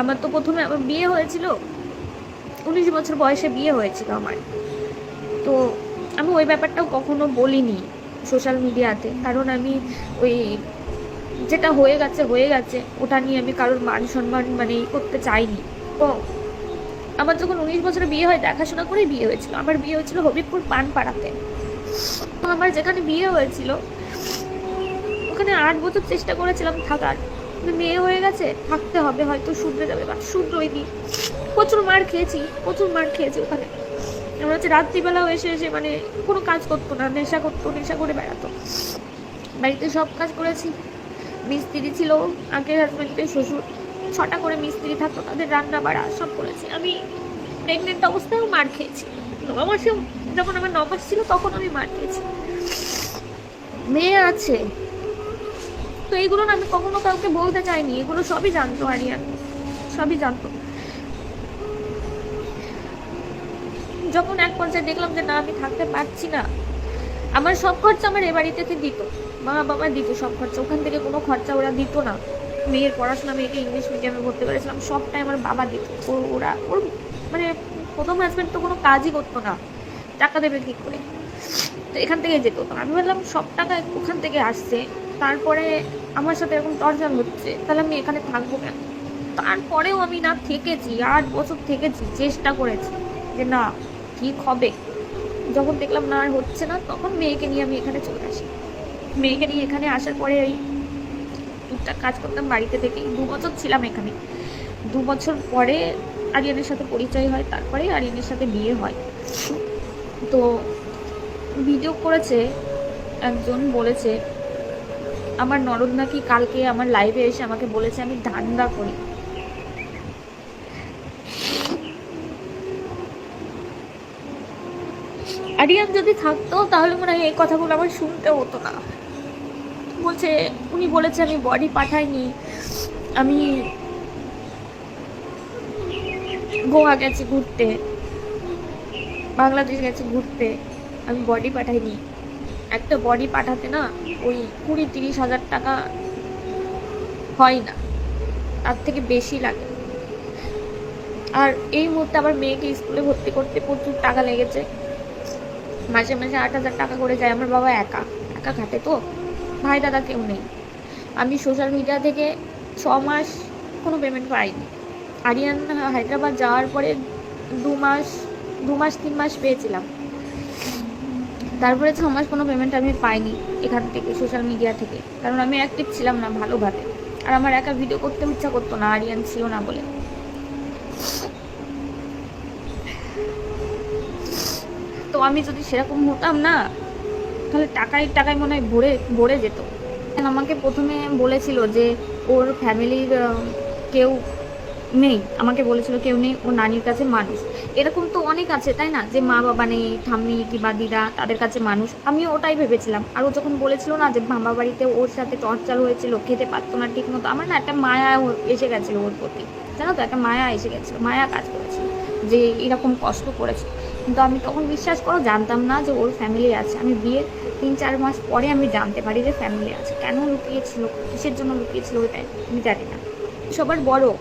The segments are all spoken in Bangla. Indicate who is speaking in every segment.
Speaker 1: আমার তো প্রথমে আমার বিয়ে হয়েছিল। উনিশ বছর বয়সে বিয়ে হয়েছিল আমার। তো আমি ওই ব্যাপারটাও কখনো বলিনি সোশ্যাল মিডিয়াতে। কারণ আমি ওই যেটা হয়ে গেছে হয়ে গেছে, ওটা নিয়ে আমি কারোর মান সম্মান মানে করতে চাইনি। তো আমার যখন উনিশ বছরে বিয়ে হয়, দেখাশোনা করেই বিয়ে হয়েছিল। আমার বিয়ে হয়েছিল হবিবপুর পানপাড়াতে। তো আমার যেখানে বিয়ে হয়েছিল, ওখানে আট বছর চেষ্টা করেছিলাম থাকার। মেয়ে হয়ে গেছে, থাকতে হবে, হয়তো শুধরে যাবে বা শুধরোই দিই প্রচুর মার খেয়েছি, প্রচুর মার খেয়েছি ওখানে। এবার হচ্ছে রাত্রিবেলাও এসে এসে মানে কোনো কাজ করতো না, নেশা করতো, নেশা করে বেড়াতো। বাড়িতে সব কাজ করেছি। মিস্ত্রি ছিল আগের হাজব্যান্ডের শ্বশুর। ছটা করে মিস্ত্রি থাকতো, তাদের রান্না বাড়া সব করেছি। আমি প্রেগনেন্ট অবস্থায়ও মার খেয়েছি। ন যখন আমার ন মাস ছিল, তখন আমি মার খেয়েছি। মেয়ে আছে তো এইগুলো না আমি কখনো কাউকে বলতে চাইনি, এগুলো সবই জানতো আরিয়ান। সবই জানতো। যখন এক পর্যায়ে দেখলাম যে না, আমি থাকতে পারছি না, আমার সব খরচা আমার এ বাড়ি থেকে দিত। মা বাবা দিত সব খরচা, ওখান থেকে কোনো খরচা ওরা দিত না। মেয়ের পড়াশোনা, মেয়েকে ইংলিশ মিডিয়ামে ভর্তি করেছিলাম, সবটাই আমার বাবা দিত। ওরা, ওর মানে প্রথম হাজব্যান্ড তো কোনো কাজই করতো না, টাকা দেবে কী করে? তো এখান থেকে যেত। তো আমি বললাম, সব টাকা ওখান থেকে আসছে। তারপরে আমার সাথে এরকম টর্চার হচ্ছে, তাহলে আমি এখানে থাকব কেন? তারপরেও আমি না থেকেছি, আট বছর থেকেছি, চেষ্টা করেছি যে না, ঠিক হবে। যখন দেখলাম না আর হচ্ছে না, তখন মেয়েকে নিয়ে আমি এখানে চলে আসি। মেয়েকে নিয়ে এখানে আসার পরে ওই টুকটাক কাজ করতাম বাড়িতে থেকেই। দু বছর ছিলাম এখানে। দু বছর পরে আরিয়ানের সাথে পরিচয় হয়, তারপরে আরিয়ানের সাথে বিয়ে হয়। তো ভিডিও করেছে, একজন বলেছে আমার নরদ নাকি কালকে আমার লাইভে এসে আমাকে বলেছে, আমি ধান্দা করি। আরিয়ান যদি থাকতো, তাহলে মনে হয় এই কথাগুলো আমার শুনতে হতো না। বলছে, উনি বলেছে আমি বডি পাঠাইনি। আমি গোয়া গেছি ঘুরতে। বাংলাদেশ গেছি ঘুরতে। আমি বডি পাঠাইনি। একটা বডি পাঠাতে না ওই কুড়ি তিরিশ হাজার টাকা হয় না। তার থেকে বেশি লাগে। আর এই মুহূর্তে আবার মেয়েকে স্কুলে ভর্তি করতে প্রচুর টাকা লেগেছে। মাসে মাসে আট হাজার টাকা করে যায়। আমার বাবা একা একা খাটে তো। ভাই দাদা কেউ নেই। আমি সোশ্যাল মিডিয়া থেকে ছ মাস কোনো পেমেন্ট পাইনি। আরিয়ান হায়দ্রাবাদ যাওয়ার পরে দু মাস দু মাস, তিন মাস পেয়েছিলাম। তারপরে ছ মাস কোনো পেমেন্ট আমি পাইনি এখান থেকে সোশ্যাল মিডিয়া থেকে। কারণ আমি অ্যাক্টিভ ছিলাম না ভালোভাবে আর আমার একা ভিডিও করতে ইচ্ছা করতো না আরিয়ান ছিল না বলে। তো আমি যদি সেরকম হতাম না, তাহলে টাকায় টাকায় মনে হয় ভরে ভরে যেত। আমাকে প্রথমে বলেছিল যে, ওর ফ্যামিলির কেউ নেই, আমাকে বলেছিল কেউ নেই, ও নানির কাছে মানুষ। এরকম তো অনেক আছে, তাই না? যে মা বাবা নেই, ঠাম্মি কিংবা দিদা তাদের কাছে মানুষ। আমিও ওটাই ভেবেছিলাম। আর ও যখন বলেছিল না যে মামা বাড়িতে ওর সাথে টর্চার হয়েছিল, খেতে পারতো না ঠিক মতো, আমার না একটা মায়া এসে গেছিল ওর প্রতি। জানো তো, একটা মায়া এসে গেছিল, মায়া কাজ করেছিল, যে এরকম কষ্ট করেছে কিন্তু আমি তখন বিশ্বাস করো, জানতাম না যে ওর ফ্যামিলি আছে। আমি বিয়ের তিন, চার মাস পরে আমি জানতে পারি যে ফ্যামিলি আছে। কেন লুকিয়েছিল, কিসের জন্য লুকিয়েছিল ওইটাই আমি জানি না। সবার বড়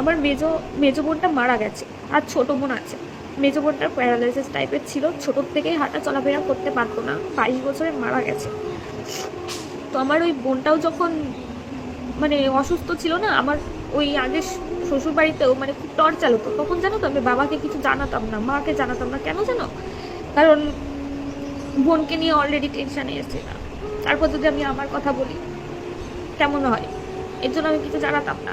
Speaker 1: আমার মেজো মেজো বোনটা মারা গেছে, আর ছোট বোন আছে। মেজো বোনটার প্যারালাইসিস টাইপের ছিল, ছোটোর থেকেই হাঁটা চলাফেরা করতে পারতো না, বাইশ বছরে মারা গেছে। তো আমার ওই বোনটাও যখন মানে অসুস্থ ছিল না, আমার ওই আগে শ্বশুর বাড়িতেও মানে খুব টর্চার হতো তখন জানো তো আমি বাবাকে কিছু জানাতাম না, মাকে জানাতাম না, কেন জানো? কারণ বোনকে নিয়ে অলরেডি টেনশানে এসেছে না। তারপর যদি আমি আমার কথা বলি, কেমন হয়? এর জন্য আমি কিছু জানাতাম না।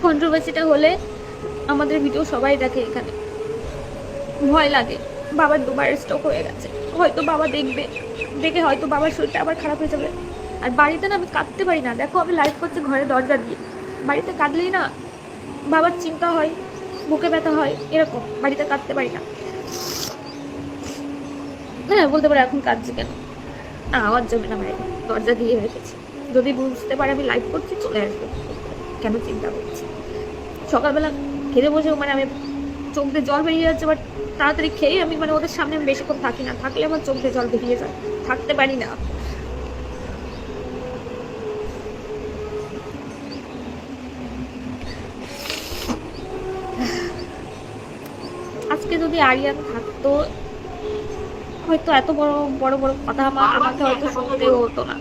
Speaker 1: কন্ট্রোভার্সিটা হলে আমাদের ভিডিও সবাই দেখে এখানে। ভয় লাগে। বাবার দুবার স্ট্রোক হয়ে গেছে। হয়তো বাবা দেখবে। দেখে হয়তো বাবার শরীরটা আবার খারাপ হয়ে যাবে। আর বাড়িতে না আমি কাঁদতে পারি না। দেখো আমি লাইভ করছি ঘরে দরজা দিয়ে। বাড়িতে কাঁদলেই না বাবার চিন্তা হয়, বুকে ব্যথা হয়, এরকম। বাড়িতে কাঁদতে পারি না। হ্যাঁ বলতে পারো এখন কাঁদছে কেন? না, আওয়াজ জমে না বাইরে দরজা দিয়ে রেখেছি যদি বুঝতে পারে আমি লাইভ করছি, চলে আসবে। কেন চিন্তা করছি। সকালবেলা খেতে বসে মানে আমি চোখ দিয়ে জল বেরিয়ে যাচ্ছে বাট তাড়াতাড়ি খেয়ে আমি মানে ওদের সামনে আমি বেশিক্ষণ থাকি না। থাকলে আমার চোখ দিয়ে জল বেরিয়ে যায়। থাকতে পারি না। আজকে যদি আরিয়ান থাকতো, হয়তো এত বড় বড় বড় কথা আমাকে হয়তো শুনতে হতো না।